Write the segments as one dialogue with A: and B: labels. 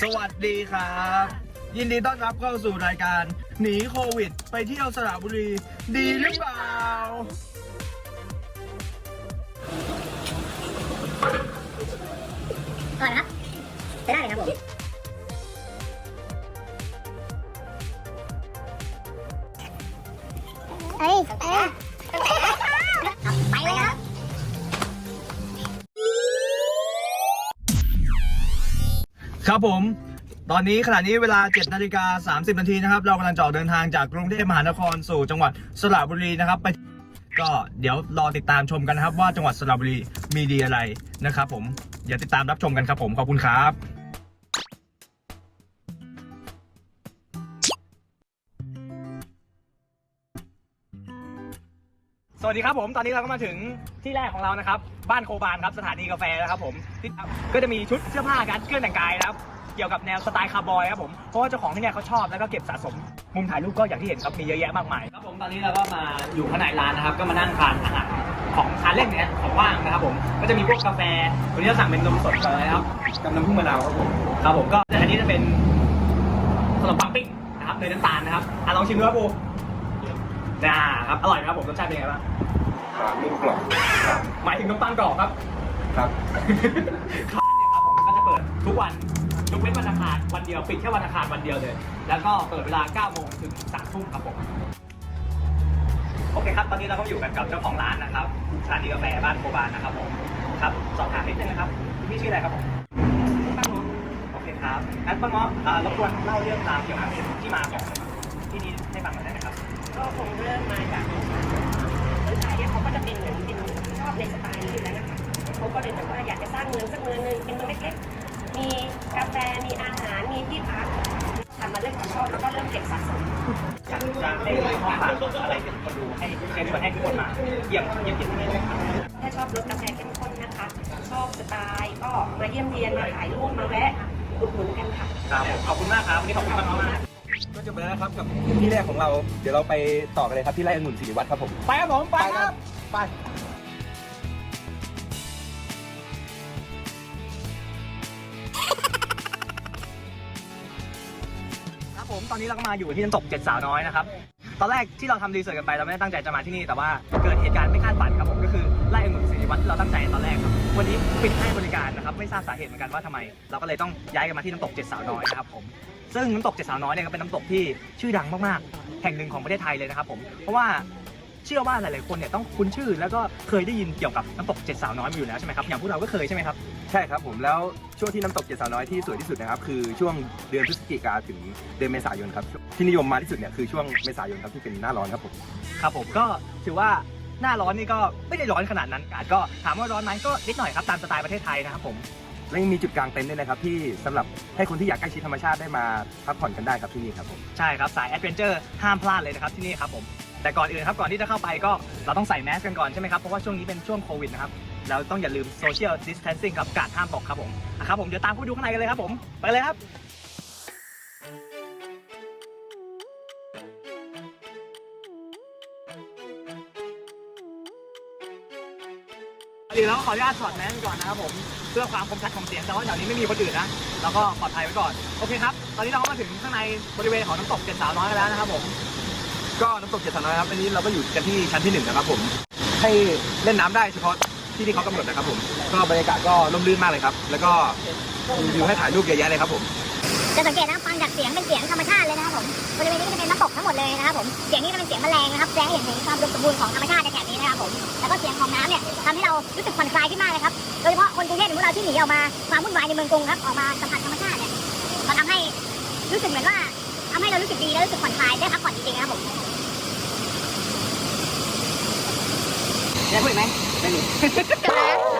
A: สวัสดีครับ ยินดีต้อนรับเข้าสู่รายการ หนีโควิด ไปเที่ยวสระบุรี ดีหรือเปล่า
B: อร่อยไหมครับใช้ได้เลยครับผมเฮ้ยเอ้ย ครับ
A: ผม ตอนนี้ขณะนี้เวลา7นาฬิกา30นาทีนะครับ เรากำลังจะออกเดินทางจากกรุงเทพมหานครสู่จังหวัดสระบุรีนะครับไปก็เดี๋ยวรอติดตามชมกันนะครับ ว่าจังหวัดสระบุรีมีดีอะไรนะครับ ผมอย่าติดตามรับชมกันครับผมขอบคุณครับ วัสดีครับผมตอนนี้เราก็มาถึงที่แรกของเรานะครับ บ้านโคบานครับสถานีกาแฟนะครับผมที่ก็จะมีชุดเสื้อผ้าการเครื่องแต่งกายนะครับเกี่ยวกับแนวสไตล์คาร์บอยครับผมเพราะว่าเจ้าของที่เนี่ยเขาชอบแล้วก็เก็บสะสม มุมถ่ายรูปก็อย่างที่เห็นครับมีเยอะแยะมากมายครับผมตอนนี้เราก็มาอยู่ข้างในร้านนะครับ ก็มานั่งทานอาหารของทานเล่นเนี่ยของว่างนะครับผมก็จะมีพวกกาแฟวันนี้เราสั่งเป็นนมสดก่อนเลยครับกับน้ำผึ้งมะนาวครับผมครับผมก็อันนี้จะเป็นขนมปังปิ้งนะครับเนยน้ำตาลนะครับอะลองชิมดูครับปู นะครับอร่อยไหมครับผมรสชาติเป็นไงบ้าง
C: ลูกกรอบ
A: หมายถึงน้ำตาลกรอบครับ
C: ครับ
A: ร้านเนี่ยครับผมก็จะเปิดทุกวันยกเว้นวันอังคารวันเดียวปิดแค่วันอังคารวันเดียวเลย แล้วก็เปิดเวลา9โมงถึง3ทุ่มครับผม โอเคครับ ตอนนี้เราก็อยู่กันกับเจ้าของร้านนะครับสถานีกาแฟบ้านโคบานนะครับผม ครับ สอบถามนิดนึงนะครับคุณพี่ชื่ออะไรครับผมป้าหมอโอเคครับงั้นป้าหมอเอ่อรบกวนเล่าเรื่องราวเกี่ยวกับที่มาของที่นี่ให้ฟังหน่อยได้ไหมครับ
D: ก็คงเริ่มมาจากคนไทยเนี่ยเขาก็จะเป็นเหมือนเป็นชอบในสไตล์นี้อยู่แล้วนะคะเขาก็เลยแบบว่าอยากจะสร้างเมืองสักเมืองหนึ่งเป็นเมืองเล็กๆมีกาแฟมีอาหารมีที่พักทำมาเรื่องความชอบแล้วก็เริ่มเก็บสะสม
A: อยากจะให้ข้อฝากอะไรถึงคนดูให้เชิญชวนให้ทุกคนมาเยี่ยมเยี่ยมเยียนที่นี่เลย
D: ถ้าชอบรสกาแฟเข้มข้นนะคะชอบสไตล์ก็มาเยี่ยมเยียนมาถ่ายรูปมาแวะอุดหนุนกันค่ะ
A: ครับขอบคุณมากครับวันนี้ขอบคุณมากมาก
C: จบไปแล้วนะครับกับที่แรกของเรา เดี๋ยวเราไปต่อกันเลยครับที่ไร่องุ่นศรีวัฒน์ครับผม
A: ไปครับผมไปครับ
C: ไป
A: ครับผมตอนนี้เราก็มาอยู่ที่น้ำตกเจ็ดสาวน้อยนะครับ ตอนแรกที่เราทำรีเสิร์ชกันไปเราไม่ได้ตั้งใจจะมาที่นี่ แต่ว่าเกิดเหตุการณ์ไม่คาดฝันครับผมก็คือไล่องุ่นศรีวัฒน์ที่เราตั้งใจตอนแรกครับวันนี้ปิดให้บริการนะครับไม่ทราบสาเหตุเหมือนกันว่าทำไม เราก็เลยต้องย้ายกันมาที่น้ำตกเจ็ดสาวน้อยนะครับผม ซึ่งน้ำตกเจ็ดสาวน้อยเนี่ยก็เป็นน้ำตกที่ชื่อดังมากๆ แห่งหนึ่งของประเทศไทยเลยนะครับผม เพราะว่าเชื่อว่าหลายๆคนเนี่ยต้องคุ้นชื่อแล้วก็เคยได้ยินเกี่ยวกับน้ำตกเจ็ดสาวน้อยมาอยู่แล้วใช่ไหมครับ อย่างพวกเราก็เคยใช่ไหมครับ
C: ใช่ครับผมแล้วช่วงที่น้ำตกเจ็ดสาวน้อยที่สวยที่สุดนะครับคือช่วงเดือนพฤศจิกาถึงเดือนเมษายนครับที่นิยมมาที่สุดเนี่ยคือช่วงเมษายนครับที่เป็นหน้าร้อนครับผม
A: ครับผมก็ถือว่าหน้าร้อนนี่ก็ไม่ได้ร้อนขนาดนั้นอากาศก็ถามว่าร้อนไหมก็นิดหน่อยครับตามสไตล์ประเทศไทยนะครับผม
C: และยังมีจุดกลางเต็นท์ด้วยนะครับที่สำหรับให้คนที่อยากใกล้ชิดธรรมชาติได้มาพักผ่อนกันได้ครับที่นี่ครับผม
A: ใช่ครับสายแอดเวนเจอร์ห้ามพลาดเลยนะครับที่นี่ครับผมแต่ก่อนอื่นครับก่อนที่จะเข้าไปก็เราต้องใส่แมสกันก่อนใช่ไหมครับเพราะว่าช่วงนี้เป็นช่วงโควิดนะครับเราต้องอย่าลืมโซเชียลดิสเทนซิ่งครับกาดห้ามตกครับผมอะครับผมเดี๋ยวตามผู้ดูข้างในกันเลยครับผมไปเลยครับ เดี๋ยวเราขออนุญาตถอดแมสก่อนนะครับผมเพื่อความคมชัดของเสียงแต่ว่าแถวนี้ไม่มีคนอื่นนะเราก็ปลอดภัยไว้ก่อนโอเคครับตอนนี้เราก็มาถึงข้างในบริเวณของน้ำตกเจ็ดสาวน้อยกันแล้วนะครับผม
C: ก็น้ำตกเจ็ดสาวน้อยครับอันนี้เราก็อยู่กันที่ชั้นที่หนึ่งนะครับผมให้เล่นน้ำได้เฉพาะที่ที่เขากำหนดนะครับผมก็บรรยากาศก็ร่มรื่นมากเลยครับ แล้วก็มีวิวให้ถ่ายรูปเยอะแยะเลยครับผม
B: จะสังเกตนะฟังจากเสียงเป็นเสียงธรรมชาติเลยนะครับผมบริเวณนี้ก็จะเป็นน้ำตกทั้งหมด เลยนะครับผมเสียงนี้ก็เป็นเสียงแมลงนะครับแสดงให้เห็นถึงความอุดมสมบูรณ์ของธรรมชาติในแถบนี้นะครับผมแล้วก็เสียงของน้ำเนี่ยทำให้เรารู้สึกผ่อนคลายขึ้นมากเลยครับโดยเฉพาะคนกรุงเทพหรือพวกเราที่หนีออกมาความวุ่นวายในเมืองกรุงครับออกมาสัมผัสธรรมชาติเนี่ยมันทำให้รู้สึกเหมือนว่าทำให้เรารู้สึกดีและรู้สึกผ่อนคลายได้พักผ่อนจริงๆนะครับผม
A: ได้พูดไหมไม่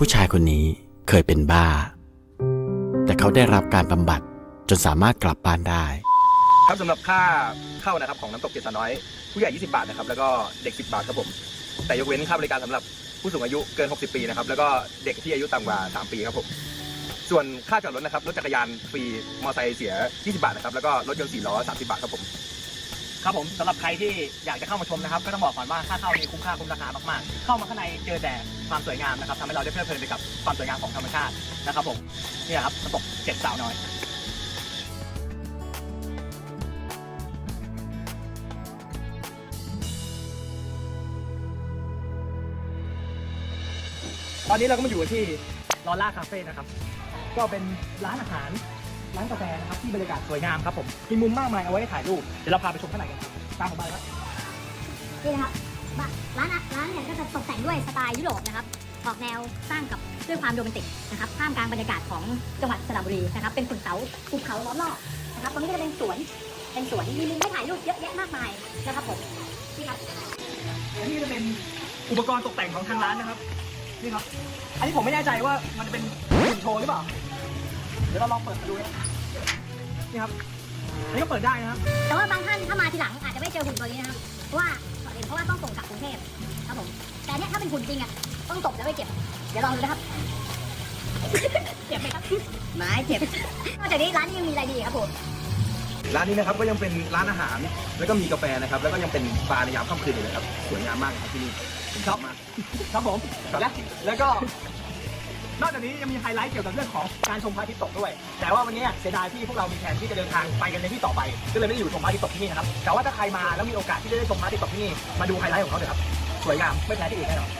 E: ผู้ชายคนนี้เคยเป็นบ้า แต่เขาได้รับการบำบัดจนสามารถกลับบ้านได้
C: ครับสำหรับค่าเข้านะครับของน้ำตกเจดสาน้อย ผู้ใหญ่ 20 บาทนะครับแล้วก็เด็ก 10 บาทครับผม แต่ยกเว้นค่าบริการสำหรับผู้สูงอายุเกิน 60 ปีนะครับแล้วก็เด็กที่อายุต่ำกว่า 3 ปีครับผมส่วนค่าจอดรถนะครับรถจักรยานฟรีมอเตอร์ไซค์เสีย 20 บาทนะครับแล้วก็รถยนต์4ล้อ 30 บาทครับผม
A: ครับผมสำหรับใครที่อยากจะเข้ามาชมนะครับ ก็ต้องบอกก่อนว่าค่าเข้านี่คุ้มค่าคุ้มราคามากๆ เข้ามาข้างในเจอแต่ความสวยงามนะครับทำให้เราได้เพลิดเพลินไปกับความสวยงามของธรรมชาตินะครับผมนี่ครับน้ำตกเจ็ดสาวน้อยตอนนี้เราก็มาอยู่ที่ลอล่าคาเฟ่นะครับ ก็เป็นร้านอาหาร ร้านกาแฟนะครับที่บรรยากาศสวยงามครับผมมีมุมมากมายเอาไว้ให้ถ่ายรูปเดี๋ยวเราพาไปชมข้างในกันครับตามผมไปครับ
B: นี่นะครับบ้านร้านอะร้านเนี่ยก็จะตกแต่งด้วยสไตล์ยุโรปนะครับออกแนวสร้างกับด้วยความโรแมนติกนะครับท่ามกลางบรรยากาศของจังหวัดสระบุรีนะครับเป็นขุนเขาภูเขาล้อมรอบนะครับตรงนี้ก็จะเป็นสวนเป็นสวนมีมุมให้ถ่ายรูปเยอะแยะมากมายนะครับผมนี่ครับ
A: อันนี้จะเป็นอุปกรณ์ตกแต่งของทางร้านนะครับนี่ครับอันนี้ผมไม่แน่ใจว่ามันจะเป็นหุ่นโชว์หรือเปล่าเดี๋ยวเราลองเปิดมาดูนะนี่ครับอันนี้ก็เปิดได้นะครับ
B: แต่ว่าบางท่านถ้ามาทีหลังอาจจะไม่เจอหุ่นตัวนี้นะครับเพราะว่าเพราะว่าต้องส่งกลับกรุงเทพครับผมแต่อันเนี้ยถ้าเป็นหุ่นจริงอะต้องตกแล้วไปเก็บ เดี๋ยวลองดูนะครับ เจ็บไหมครับไม่เจ็บนอกจากนี้ร้านนี้ยังมีอะไรดีอีกครับผม
C: ร้านนี้นะครับก็ยังเป็นร้านอาหาร แล้วก็มีกาแฟนะครับ แล้วก็ยังเป็นบาร์ในยามค่ำคืนอยู่เลยครับ สวยงามมากครับที่นี่ผมชอบมาก
A: ครับผม
C: ครับ
A: และแล้วก็ นอกจากนี้ยังมีไฮไลท์เกี่ยวกับเรื่องของการชมพระอาทิตย์ตกด้วย แต่ว่าวันนี้เสียดายที่พวกเรามีแผนที่จะเดินทางไปกันในที่ต่อไป ก็เลยไม่ได้อยู่ชมพระอาทิตย์ตกที่นี่นะครับ แต่ว่าถ้าใครมาแล้วมีโอกาสที่จะได้ชมพระอาทิตย์ตกที่นี่ มาดูไฮไลท์ของเขาเถอะครับ สวยงามไม่แพ้ที่อื่นแน่นอน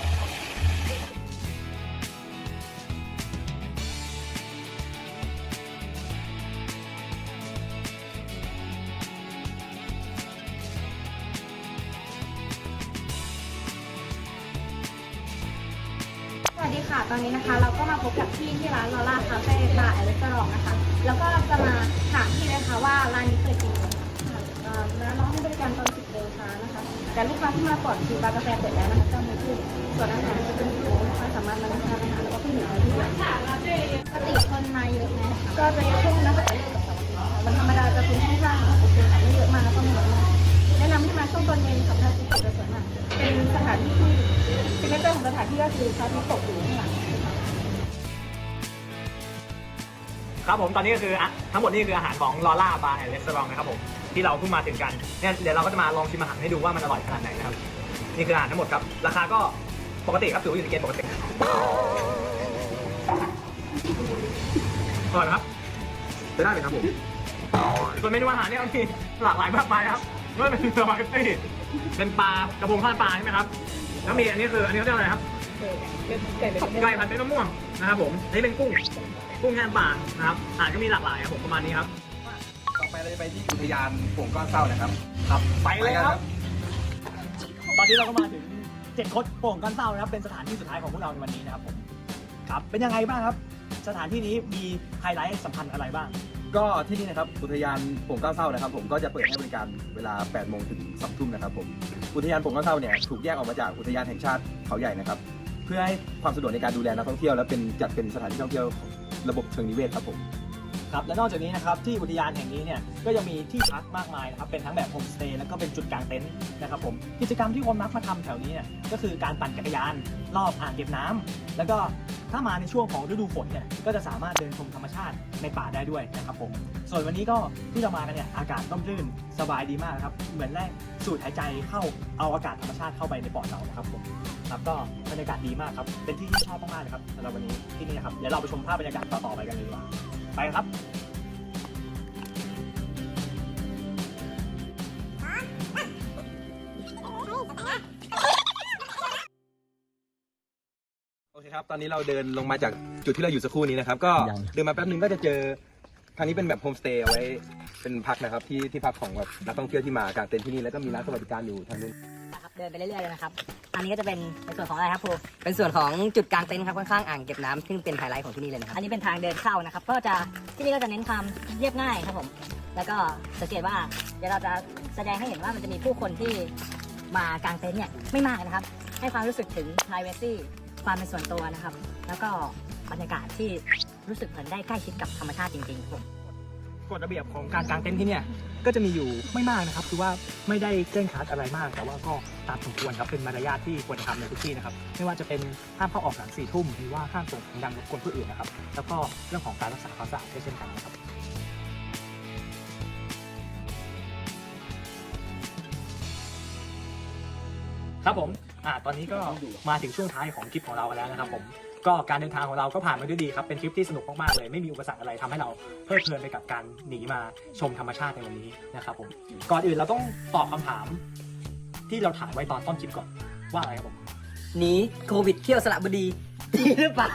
F: วัสดีค่ะ ตอนนี้นะคะ เราก็มาพบกับพี่ที่ร้านลอล่าคาเฟ่บาร์แอลเลสตรองนะคะ แล้วก็จะมาถามพี่นะคะว่าร้านนี้เปิดกี่โมงค่ะเอ่อร้านเราให้บริการตอน10โมงเช้านะคะ แต่ลูกค้าที่มาก่อนคือบาร์กาแฟเปิดแล้วนะคะ9โมงครึ่งส่วนอาหารจะเป็นโมงลูกค้าสามารถมานั่งทานอาหารแล้วก็ขึ้นอยู่ที่ร้านปกติคนมาเยอะไหมก็จะเยอะช่วงนักขัตฤกษ์กับเสาร์อาทิตย์ค่ะวันธรรมดาจะคุ้มค่อนข้างโอเคค่ะไม่เยอะมากแล้วก็ไม่น้อยมากแนะนำให้มาช่วงตอนเย็นกับพระอาทิตย์ตกจะสวยมากเป็นสถานที่ที่ เป็นเรื่องของสถานที่ก็คือพระอาทิตย์ตกอยู่ข้างหลัง
A: ครับผมตอนนี้ก็คืออะทั้งหมดนี่คืออาหารของลอล่าบาร์แอนด์รีสอร์ทนะครับผมที่เราเพิ่งมาถึงกันเนี่ยเดี๋ยวเราก็จะมาลองชิมอาหารให้ดูว่ามันอร่อยขนาดไหนนะครับนี่คืออาหารทั้งหมดครับ ราคาก็ปกติครับถือว่าอยู่ในเกณฑ์ปกติอร่อยครับ
C: ไปได้ไหมครับผม
A: ส่วนเมนูอาหารเนี่ยมีหลากหลายมากมายครับไม่ว่าเป็นสปาเกตตี้เป็นปลากระพงทอดปลาใช่ไหมครับ แล้วมีอันนี้คืออันนี้เขาเรียกอะไรครับไก่ผัดเป็นมะม่วงนะครับผมอันนี้เป็นกุ้งกุ้งแห้งป่านะครับอาหารก็มีหลากหลายครับผมประมาณนี้ครับ
C: ต่อไปเราจะไปที่อุทยานโป่งก้อนเศร้านะครับ
A: ครับไปเลยครับ
C: ไปกันครับ
A: ตอนนี้เราก็มาถึงเจ็ดคดโป่งก้อนเศร้านะครับเป็นสถานที่สุดท้ายของพวกเราในวันนี้นะครับผมครับเป็นยังไงบ้างครับ สถานที่นี้มีไฮไลท์สำคัญอะไรบ้าง
C: ก็ที่นี่นะครับอุทยานโป่งก้าวเศร้านะครับ ผมก็จะเปิดให้บริการเวลา 8 โมงถึง 2 ทุ่มนะครับผมอุทยานโป่งก้าวเศร้าเนี่ยถูกแยกออกมาจากอุทยานแห่งชาติเขาใหญ่นะครับ เพื่อให้ความสะดวกในการดูแลนักท่องเที่ยวและเป็นจัดเป็นสถานที่ท่องเที่ยวระบบเชิงนิเวศครับผม
A: ครับและนอกจากนี้นะครับที่อุทยานแห่งนี้เนี่ยก็ยังมีที่พักมากมายนะครับเป็นทั้งแบบโฮมสเตย์แล้วก็เป็นจุดกางเต็นท์นะครับผมกิจกรรมที่คนมักมาทำแถวนี้เนี่ยก็คือการปั่นจักรยานรอบอ่างเก็บน้ำแล้วก็ถ้ามาในช่วงของฤดูฝนเนี่ยก็จะสามารถเดินชมธรรมชาติในป่าได้ด้วยนะครับผมส่วนวันนี้ก็ที่เรามากันเนี่ยอากาศร่มรื่นสบายดีมากครับเหมือนแรกสูดหายใจเข้าเอาอากาศธรรมชาติเข้าไปในปอดเรานะครับผมครับก็บรรยากาศดีมากครับเป็นที่ที่ชอบมากๆเลยครับสำหรับวันนี้ที่นี่นะครับเดี๋ยวเราไปชมภาพบรรยากาศต่อๆไปกันเลยดีกว่า ไปครับ
C: โอเคครับตอนนี้เราเดินลงมาจากจุดที่เราอยู่สักครู่นี้นะครับ ก็
A: ยัง
C: เดินมาแป๊บนึงก็จะเจอทางนี้เป็นแบบโฮมสเตย์เอาไว้เป็นพักนะครับที่ที่พักของแบบนักท่องเที่ยวที่มากางเต็นท์ที่นี่แล้วก็มีร้านสวัสดิการอยู่ทางนู้น
B: นะครับ เดินไปเรื่อยๆเลยนะครับ อันนี้ก็จะเป็นในส่วนของอะไรครับครู
G: เป็นส่วนของจุดกลางเต็นท์ครับข้างๆอ่างเก็บน้ำซึ่งเป็นไฮไลท์ของที่นี่เลยนะครับ
B: อันนี้เป็นทางเดินเข้านะครับ ก็จะที่นี่ก็จะเน้นความเรียบง่ายครับผม แล้วก็สังเกตว่าเดี๋ยวเราจะแสดงให้เห็นว่ามันจะมีผู้คนที่มากางเต็นท์เนี่ยไม่มากนะครับ ให้ความรู้สึกถึง privacy ความเป็นส่วนตัวนะครับ
G: แล้วก็บรรยากาศที่รู้สึกเหมือนได้ใกล้ชิดกับธรรมชาติจริงๆผม
A: กฎระเบียบของการกางเต็นท์ที่เนี่ยก็จะมีอยู่ไม่มากนะครับ คือว่าไม่ได้เคร่งครัดอะไรมาก แต่ว่าก็ตามสมควรครับเป็นมารยาทที่ควรทำในทุกที่นะครับ ไม่ว่าจะเป็นห้ามเข้าออกหลังสี่ทุ่มหรือว่าห้ามส่งเสียงดังรบกวนผู้อื่นนะครับ แล้วก็เรื่องของการรักษาความสะอาดเช่นกันนะครับครับผมอ่าตอนนี้ก็มาถึงช่วงท้ายของคลิปของเรากันแล้วนะครับผม ก็การเดินทางของเราก็ผ่านมาด้วยดีครับ เป็นทริปที่สนุกมากๆเลย ไม่มีอุปสรรคอะไรทำให้เราเพลิดเพลินไปกับการหนีมาชมธรรมชาติในวันนี้นะครับผม ก่อนอื่นเราต้องตอบคำถามที่เราถามไว้ตอนต้นคลิปก่อนว่าอะไรครับผม
G: หนีโควิดเที่ยวสระบุรีดีหรือเปล่า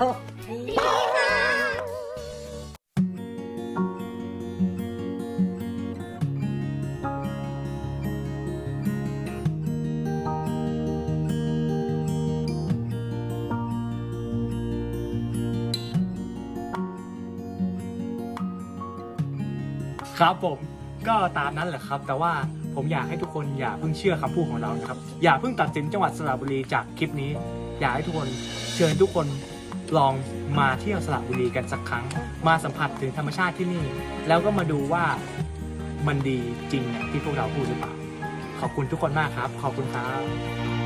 A: ครับผมก็ตามนั้นแหละครับ แต่ว่าผมอยากให้ทุกคนอย่าเพิ่งเชื่อคำพูดของเรานะครับ อย่าเพิ่งตัดสินจังหวัดสระบุรีจากคลิปนี้ อยากให้ทุกคนเชิญทุกคนลองมาเที่ยวสระบุรีกันสักครั้ง มาสัมผัสถึงธรรมชาติที่นี่ แล้วก็มาดูว่ามันดีจริงอย่างที่พวกเราพูดหรือเปล่า ขอบคุณทุกคนมากครับ ขอบคุณครับ